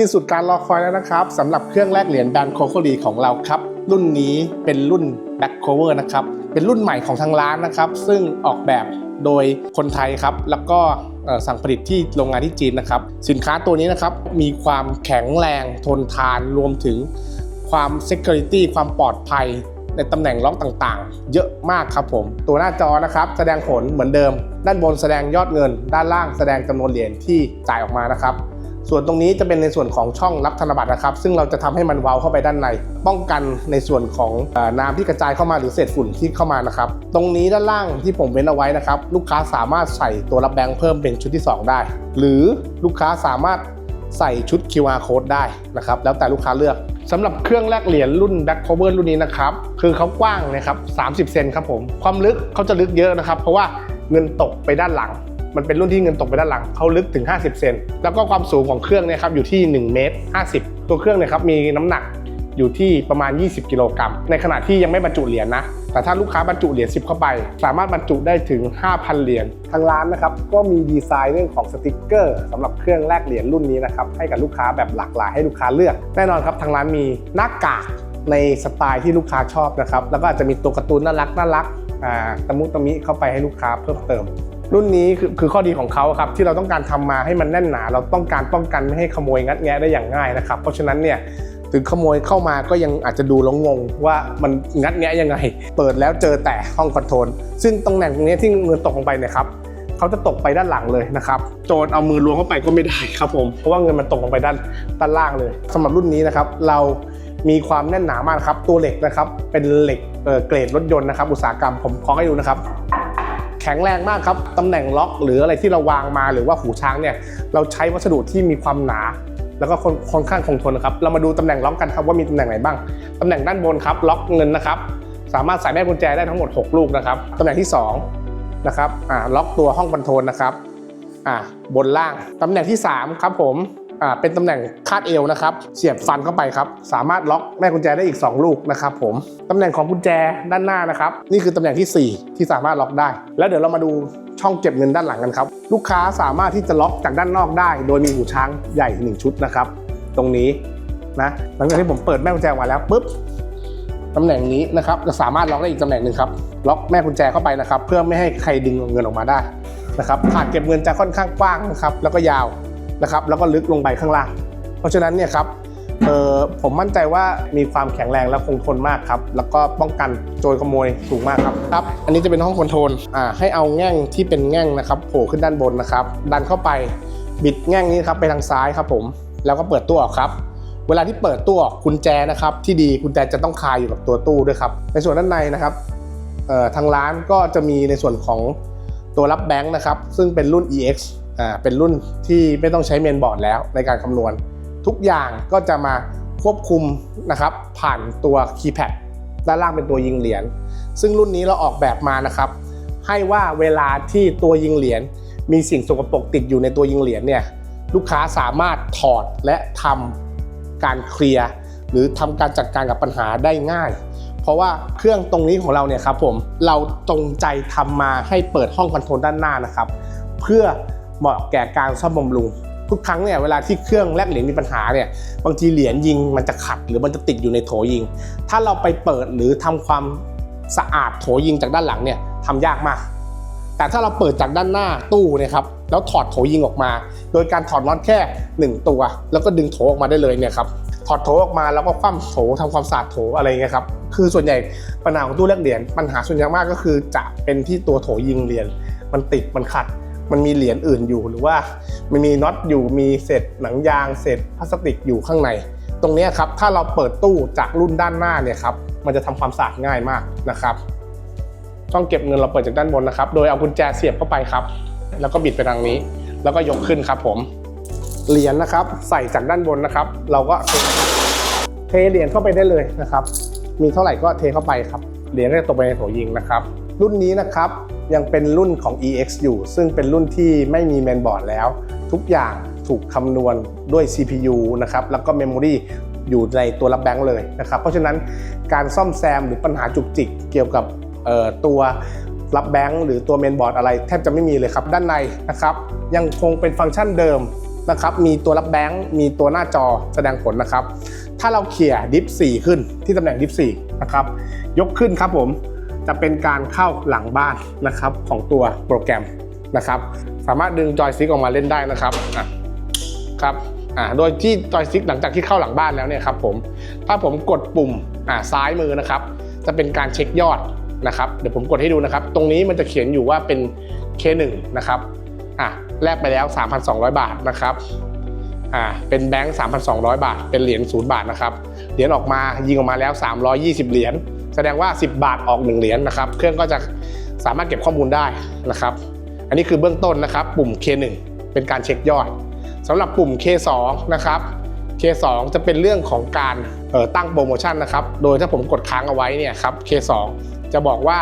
สิ้นสุดการรอคอยแล้วนะครับสำหรับเครื่องแลกเหรียญแบรนด์โคโคดีของเราครับ รุ่นนี้เป็นรุ่น Back Cover นะครับ เป็นรุ่นใหม่ของทางร้านนะครับ ซึ่งออกแบบโดยคนไทยครับ แล้วก็สั่งผลิตที่โรงงานที่จีนนะครับ สินค้าตัวนี้นะครับ มีความแข็งแรงทนทานรวมถึงความ Security ความปลอดภัยในตำแหน่งล็อกต่างๆ เยอะมากครับผม ตัวหน้าจอนะครับ แสดงผลเหมือนเดิม ด้านบนแสดงยอดเงิน ด้านล่างแสดงจำนวนเหรียญที่จ่ายออกมานะครับ ส่วนตรงนี้จะเป็นในส่วนของช่องรับธนบัตรนะครับ ซึ่งเราจะทำให้มันเว้าเข้าไปด้านใน ป้องกันในส่วนของอน้ำที่กระจายเข้ามาหรือเศษฝุ่นที่เข้ามานะครับ ตรงนี้ด้านล่างที่ผมเว้นเอาไว้นะครับ ลูกค้าสามารถใส่ตัวรับแบงค์เพิ่มเป็นชุดที่ 2 ได้ หรือลูกค้าสามารถใส่ชุด QR code ได้นะครับ แล้วแต่ลูกค้าเลือกสำหรับเครื่องแลกเหรียญรุ่น Back Cover รุ่นนี้นะครับ คือเขากว้างนะครับ 30 เซนครับผม ความลึกเขาจะลึกเยอะนะครับ เพราะว่าเงินตกไปด้านหลัง มันเป็นรุ่นที่เงินตกไปด้านหลังเขาลึกถึง 50 เซนแล้วก็ความสูงของเครื่องเนี่ยครับอยู่ที่1เมตร50 ตัวเครื่องเนี่ยครับมีน้ำหนักอยู่ที่ประมาณ 20 กิโลกรัม ในขณะที่ยังไม่บรรจุเหรียญนะ แต่ถ้าลูกค้าบรรจุเหรียญ 10 เข้าไป สามารถบรรจุได้ถึง 5,000 เหรียญ ทางร้านนะครับ ก็มีดีไซน์เรื่องของสติกเกอร์สำหรับเครื่องแลกเหรียญรุ่นนี้นะครับ ให้กับลูกค้าแบบหลากหลายให้ลูกค้าเลือก แน่นอนครับ ทางร้านมีหน้ากากในสไตล์ที่ลูกค้าชอบนะครับ แล้วก็อาจจะมีตัวการ์ตูนน่ารักน่ารักตะมุตะมิเข้าไปให้ลูกค้าเพิ่มเติม รุ่นนี้คือคือข้อดีของเขาครับที่เราต้องการทำมาให้มันแน่นหนา เราต้องการป้องกันไม่ให้ขโมยงัดแงะได้อย่างง่ายนะครับ เพราะฉะนั้นเนี่ยถึงขโมยเข้ามาก็ยังอาจจะดูแล้วงงว่ามันงัดแงะยังไง เปิดแล้วเจอแต่ห้องคอนโทรลซึ่งตำแหน่งตรงนี้ที่เงินตกลงไปเนี่ยครับเขาจะตกไปด้านหลังเลยนะครับโจรเอามือล้วงเข้าไปก็ไม่ได้ครับผมเพราะว่าเงินมันตกลงไปด้านด้านล่างเลยสำหรับรุ่นนี้นะครับเรามีความแน่นหนามากครับตัวเหล็กนะครับเป็นเหล็กเเกรดรถยนต์นะครับอุตสาหกรรมผมขอให้ดูนะครับ แข็งแรงมากครับตำแหน่งล็อกหรืออะไรที่เราวางมาหรือว่าหูช้างเนี่ยเราใช้วัสดุที่มีความหนา แล้วก็ค่อนข้างคงทนนะครับเรามาดูตำแหน่งล็อกกันครับว่ามีตำแหน่งไหนบ้างตำแหน่งด้านบนครับล็อกเงินนะครับสามารถใส่แม่กุญแจได้ทั้งหมด 6 ลูกนะครับตำแหน่งที่2นะครับอ่าล็อกตัวห้องคอนโทรลนะครับอ่าบนล่างตำแหน่งที่3ครับผม อ่าเป็นตำแหน่งคาดเอวนะครับ เสียบฟันเข้าไปครับ สามารถล็อกแม่กุญแจได้อีก 2 ลูกนะครับผมตำแหน่งของกุญแจด้านหน้านะครับ นี่คือตำแหน่งทีสี่ 4 ที่สามารถล็อกได้ แล้วเดี๋ยวเรามาดูช่องเก็บเงินด้านหลังกันครับ ลูกค้าสามารถที่จะล็อกจากด้านนอกได้ โดยมีหูช้างใหญ่ 1 ชุดนะครับ ตรงนี้นะหลังจากที่ผมเปิดแม่กุญแจออกมาแล้วปุ๊บตำแหน่งนี้นะครับจะสามารถล็อกได้อีกตำแหน่งหนึ่งครับล็อกแม่กุญแจเข้าไปนะครับ เพื่อไม่ให้ใครดึงเงินออกมาได้นะครับถาดเก็บเงินจะค่อนข้างกว้างนะครับแล้วก็ยาว นะครับแล้วก็ลึกลงไปข้างล่าง เพราะฉะนั้นเนี่ยครับเออผมมั่นใจว่ามีความแข็งแรงและคงทนมากครับ แล้วก็ป้องกันโจรขโมยสูงมากครับครับ อันนี้จะเป็นห้องคอนโทรลอ่าให้เอาแง่งที่เป็นแง่งนะครับโผล่ขึ้นด้านบนนะครับ ดันเข้าไปบิดแง่งนี้ครับไปทางซ้ายครับผมแล้วก็เปิดตู้ออกครับ เวลาที่เปิดตู้ออกกุญแจนะครับที่ดีกุญแจจะต้องคายอยู่กับตัวตู้ด้วยครับในส่วนด้านในนะครับทางร้านก็จะมีในส่วนของตัวรับแบงค์นะครับซึ่งเป็นรุ่น EX เป็นรุ่นที่ไม่ต้องใช้เมนบอร์ดแล้วในการคำนวณ ทุกอย่างก็จะมาควบคุมนะครับผ่านตัวคีย์แพดด้านล่างเป็นตัวยิงเหรียญซึ่งรุ่นนี้เราออกแบบมานะครับ ให้ว่าเวลาที่ตัวยิงเหรียญมีสิ่งสกปรกติดอยู่ในตัวยิงเหรียญเนี่ยลูกค้าสามารถถอดและทำการเคลียร์หรือทำการจัดการกับปัญหาได้ง่าย เพราะว่าเครื่องตรงนี้ของเราเนี่ยครับผมเราจงใจทำมาให้เปิดห้องคอนโทรลด้านหน้านะครับ เพื่อ เหมาะแก่การซ่อมบำรุงทุกครั้งเนี่ยเวลาที่เครื่องแลกเหรียญมีปัญหาเนี่ยบางทีเหรียญยิงมันจะขัดหรือมันจะติดอยู่ในโถยิง ถ้าเราไปเปิดหรือทำความสะอาดโถยิงจากด้านหลังเนี่ยทำยากมาก แต่ถ้าเราเปิดจากด้านหน้าตู้นะครับแล้วถอดโถยิงออกมา โดยการถอดน็อตแค่ 1 ตัว แล้วก็ดึงโถออกมาได้เลยเนี่ยครับถอดโถออกมาแล้วก็คว่ำโถทำความสะอาดโถอะไรเงี้ยครับคือส่วนใหญ่ปัญหาของตู้แลกเหรียญปัญหาส่วนใหญ่มากก็คือจะเป็นที่ตัวโถยิงเหรียญมันติดมันขัด มันมีเหรียญอื่นอยู่หรือว่ามันมีน็อตอยู่มีเศษหนังยางเศษพลาสติกอยู่ข้างใน ตรงนี้ครับถ้าเราเปิดตู้จากรุ่นด้านหน้าเนี่ยครับมันจะทำความสะอาดง่ายมากนะครับช่องเก็บเงินเราเปิดจากด้านบนนะครับ โดยเอากุญแจเสียบเข้าไปครับ แล้วก็บิดไปทางนี้ แล้วก็ยกขึ้นครับผม เหรียญนะครับ ใส่จากด้านบนนะครับ เราก็เทเหรียญเข้าไปได้เลยนะครับ มีเท่าไหร่ก็เทเข้าไปครับ เหรียญก็จะตกไปในโถยิงนะครับ รุ่นนี้นะครับ ยังเป็นรุ่นของ EX อยู่ ซึ่งเป็นรุ่นที่ไม่มีแมนบอร์ดแล้ว ทุกอย่างถูกคำนวณด้วย CPU นะครับแล้วก็ Memory อยู่ในตัวรับแบงค์เลยนะครับ เพราะฉะนั้นการซ่อมแซมหรือปัญหาจุกจิกเกี่ยวกับตัวรับแบงค์หรือตัวเมนบอร์ดอะไรแทบจะไม่มีเลยครับ ด้านในนะครับ ยังคงเป็นฟังก์ชันเดิมนะครับมีตัวรับแบงค์มีตัวหน้าจอแสดงผลนะครับ ถ้าเราเขี่ยดิฟ4ขึ้นที่ตำแหน่งดิฟ4นะครับยกขึ้นครับผม จะเป็นการเข้าหลังบ้านนะครับของตัวโปรแกรมนะครับ สามารถดึงจอยสติ๊กออกมาเล่นได้นะครับอะครับอ่าโดยที่จอยสติ๊กหลังจากที่เข้าหลังบ้านแล้วเนี่ยครับผมถ้าผมกดปุ่มอ่าซ้ายมือนะครับ จะเป็นการเช็คยอดนะครับ เดี๋ยวผมกดให้ดูนะครับ ตรงนี้มันจะเขียนอยู่ว่าเป็น K1 นะครับอะแลกไปแล้ว 3,200 บาทนะครับอ่าเป็นแบงค์3,200 บาท เป็นเหรียญ0บาทนะครับ เหรียญออกมายิงออกมาแล้ว 320 เหรียญ ดงว่า 10 บาทออก 1 เหรียญนะครับ เครื่องก็จะสามารถเก็บข้อมูลได้นะครับ อันนี้คือเบื้องต้นนะครับ ปุ่ม K1 เป็นการเช็คยอดสำหรับปุ่ม K2 นะครับ K2 จะเป็นเรื่องของการออตั้งโปรโมชั่นนะครับ โดยถ้าผมกดค้างเอาไว้เนี่ยครับ K2 จะบอกว่า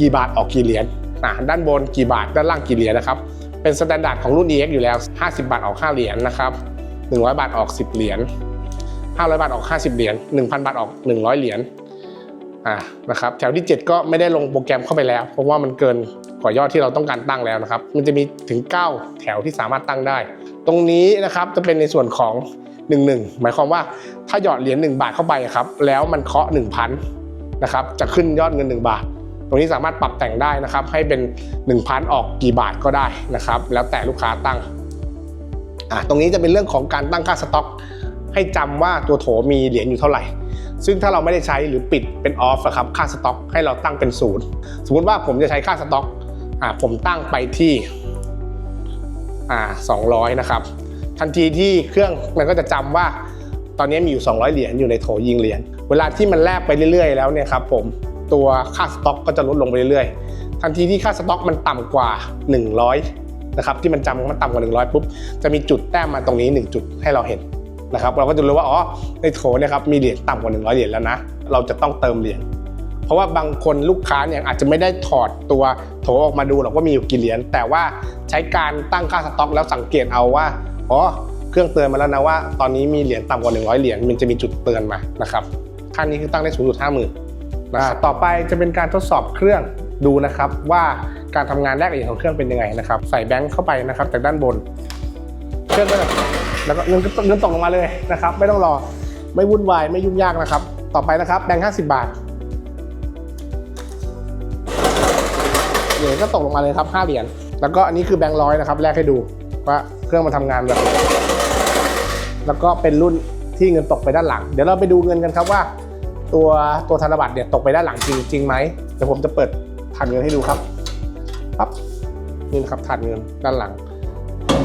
กี่บาทออกกี่เหรียญอะด้านบนกี่บาทด้านล่างกี่เหรียญนะครับ เป็นสแตนดาร์ดของรุ่น EX อยู่แล้ว 50 บาทออก 5 เหรียญนะครับ 100 บาทออก 10 เหรียญ500 บาทออก 50 เหรียญ 1,000 บาทออก 100 เหรียญ อ่านะครับแถวที่ 7 ก็ไม่ได้ลงโปรแกรมเข้าไปแล้ว เพราะว่ามันเกินกว่ายอดที่เราต้องการตั้งแล้วนะครับ มันจะมีถึง 9 แถวที่สามารถตั้งได้ ตรงนี้นะครับจะเป็นในส่วนของ11หมายความว่าถ้าหยอดเหรียญ1บาทเข้าไปครับแล้วมันเคาะ1,000นะครับจะขึ้นยอดเงิน 1 บาท ตรงนี้สามารถปรับแต่งได้นะครับ ให้เป็น 1,000 ออกกี่บาทก็ได้นะครับ แล้วแต่ลูกค้าตั้งอะตรงนี้จะเป็นเรื่องของการตั้งค่าสต็อก ให้จำว่าตัวโถมีเหรียญอยู่เท่าไหร่ ซึ่งถ้าเราไม่ได้ใช้หรือปิดเป็นออฟครับค่าสต็อกให้เราตั้งเป็นศูนย์สมมติว่าผมจะใช้ค่าสต็อกอ่าผมตั้งไปที่อ่า200 นะครับ ทันทีที่เครื่องมันก็จะจำว่า ตอนนี้มีอยู่ 200 เหรียญอยู่ในโถยิงเหรียญเวลาที่มันแลกไปเรื่อยๆ แล้วเนี่ยครับผมตัวค่าสต็อกก็จะลดลงไปเรื่อยๆ ทันทีที่ค่าสต็อกมันต่ำกว่า 100นะครับที่มันจำมันต่ำกว่า 100ปุ๊บจะมีจุดแต้มมาตรงนี้ 1 จุดให้เราเห็น นะครับเราก็จะรู้ว่าอ๋อในโถเนี่ยครับมีเหรียญต่ำกว่า 100 เหรียญแล้วนะ เราจะต้องเติมเหรียญเพราะว่าบางคนลูกค้าเนี่ยอาจจะไม่ได้ถอดตัวโถออกมาดูหรอกว่ามีอยู่กี่เหรียญแต่ว่าใช้การตั้งค่าสต็อก แล้วสังเกตเอาว่าอ๋อเครื่องเตือนมาแล้วนะว่า ตอนนี้มีเหรียญต่ำกว่า 100 เหรียญมันจะมีจุดเตือนมานะครับค่านี้คือตั้งได้สูงสุด50,000นะครับต่อไปจะเป็นการทดสอบเครื่องดูนะครับว่าการทำงานแลกเหรียญของเครื่องเป็นยังไงนะครับ ใส่แบงค์เข้าไปนะครับจากด้านบน เครื่องก็จะ แล้วก็เงินก็เงินตกลงมาเลยนะครับ ไม่ต้องรอไม่วุ่นวายไม่ยุ่งยากนะครับ ต่อไปนะครับแบงค์ห้าสิบบาทเหรียญก็ตกลงมาเลยครับห้าเหรียญแล้วก็อันนี้คือแบงค์ร้อยนะครับแลกให้ดูว่าเครื่องมันทำงานแบบแล้วก็เป็นรุ่นที่เงินตกไปด้านหลัง เดี๋ยวเราไปดูเงินกันครับว่า ตัวตัวธนบัตรเนี่ยตกไปด้านหลังจริงจริงไหมเดี๋ยวผมจะเปิดถาดเงินให้ดูครับปั๊บนี่นะครับถาดเงินด้านหลัง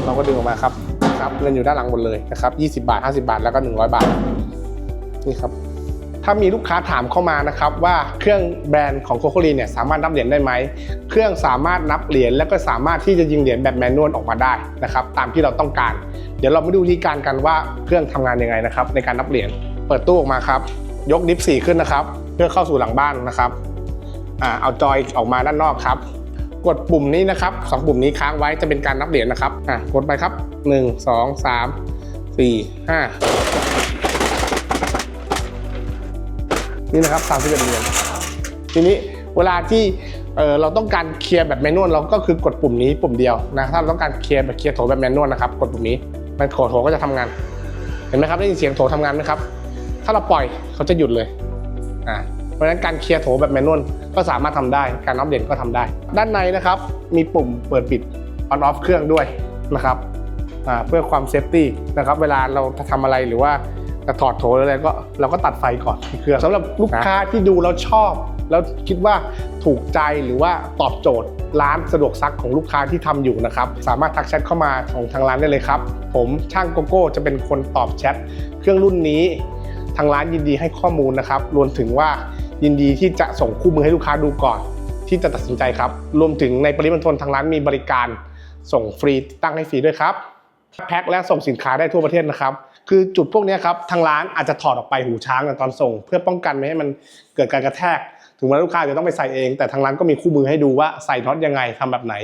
เราก็ดึงออกมาครับ ครับเงินอยู่ด้านหลังหมดเลยนะครับ20 บาท 50 บาทแล้วก็ 100 บาทนี่ครับถ้ามีลูกค้าถามเข้ามานะครับว่าเครื่องแบรนด์ของโคโคลีเนี่ยสามารถนับเหรียญได้ไหม เครื่องสามารถนับเหรียญแล้วก็สามารถที่จะยิงเหรียญแบบแมนนวลออกมาได้นะครับตามที่เราต้องการ เดี๋ยวเรามาดูวิธีการกันว่าเครื่องทำงานยังไงนะครับในการนับเหรียญเปิดตู้ออกมาครับ ยกดิฟสี่ขึ้นนะครับ เพื่อเข้าสู่หลังบ้านนะครับอ่าเอาจอยออกมาด้านนอกครับ กดปุ่มนี้นะครับสองปุ่มนี้ค้างไว้จะเป็นการนับเหรียญนะครับอะกดไปครับ 1 2 3 4 5 นี่นะครับ31เหรียญทีนี้เวลาที่เออเราต้องการเคลียร์แบบแมนนวลเราก็คือกดปุ่มนี้ปุ่มเดียวนะถ้าเราต้องการเคลียร์แบบเคลียร์โถแบบแมนนวลนะครับกดปุ่มนี้มันโถโถก็จะทำงาน เห็นไหมครับได้ยินเสียงโถทำงานไหมครับ ถ้าเราปล่อยเขาจะหยุดเลยอ่า ราะฉะนั้นการเคลียร์โถแบบแมนนวลก็สามารถทำได้ การนับเหรียญก็ทำได้ ด้านในนะครับมีปุ่มเปิดปิด on off เครื่องด้วยนะครับเพื่อความเซฟตี้นะครับเวลาเราจะทำอะไรหรือว่าจะถอดโถหรืออะไรก็เราก็ตัดไฟก่อนเครื่องสำหรับลูกค้าที่ดูแล้วชอบ แล้วคิดว่าถูกใจหรือว่าตอบโจทย์ร้านสะดวกซักของลูกค้าที่ทำอยู่นะครับ สามารถทักแชทเข้ามาของทางร้านได้เลยครับ ผมช่างโกโก้จะเป็นคนตอบแชท เครื่องรุ่นนี้ ทางร้านยินดีให้ข้อมูลนะครับรวมถึงว่า ยินดีที่จะส่งคู่มือให้ลูกค้าดูก่อน ที่จะตัดสินใจครับ รวมถึงในปริมณฑลทางร้านมีบริการส่งฟรีติดตั้งให้ฟรีด้วยครับแพ็คและส่งสินค้าได้ทั่วประเทศนะครับ คือจุดพวกนี้ครับทางร้านอาจจะถอดออกไปหูช้างในตอนส่ง เพื่อป้องกันไม่ให้มันเกิดการกระแทก ถึงแม้ลูกค้าจะต้องไปใส่เอง แต่ทางร้านก็มีคู่มือให้ดูว่าใส่น็อตยังไงทำแบบไหน